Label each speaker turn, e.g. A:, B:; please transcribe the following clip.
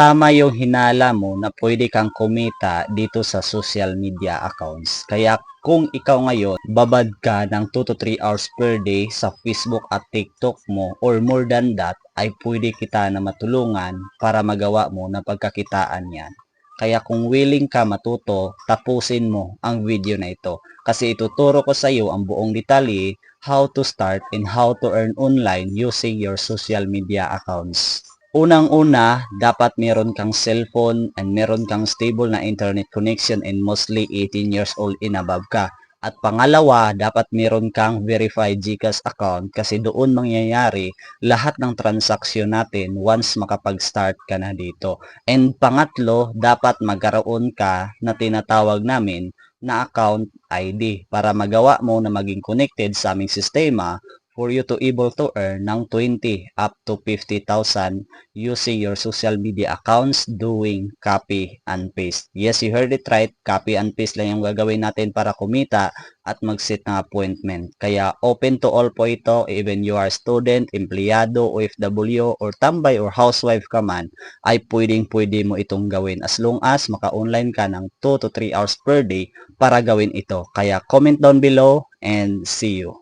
A: tama yung hinala mo na pwede kang kumita dito sa social media accounts. Kaya kung ikaw ngayon, babad ka ng 2 to 3 hours per day sa Facebook at TikTok mo or more than that, ay pwede kita na matulungan para magawa mo na pagkakitaan yan. Kaya kung willing ka matuto, tapusin mo ang video na ito. Kasi ituturo ko sa iyo ang buong detalye how to start and how to earn online using your social media accounts. Unang-una, dapat meron kang cellphone and meron kang stable na internet connection and mostly 18 years old and above ka. At pangalawa, dapat meron kang verified GCash account kasi doon mangyayari lahat ng transaksyon natin once makapag-start ka na dito. And pangatlo, dapat magkaroon ka na tinatawag namin na account ID para magawa mo na maging connected sa aming sistema for you to able to earn ng 20 up to 50,000 using your social media accounts doing copy and paste. Yes, you heard it right. Copy and paste lang yung gagawin natin para kumita at mag-set ng appointment. Kaya open to all po ito, even you are student, empleyado, OFW, or tambay or housewife ka man, ay pwedeng-pwede mo itong gawin as long as maka-online ka ng 2 to 3 hours per day para gawin ito. Kaya comment down below and see you.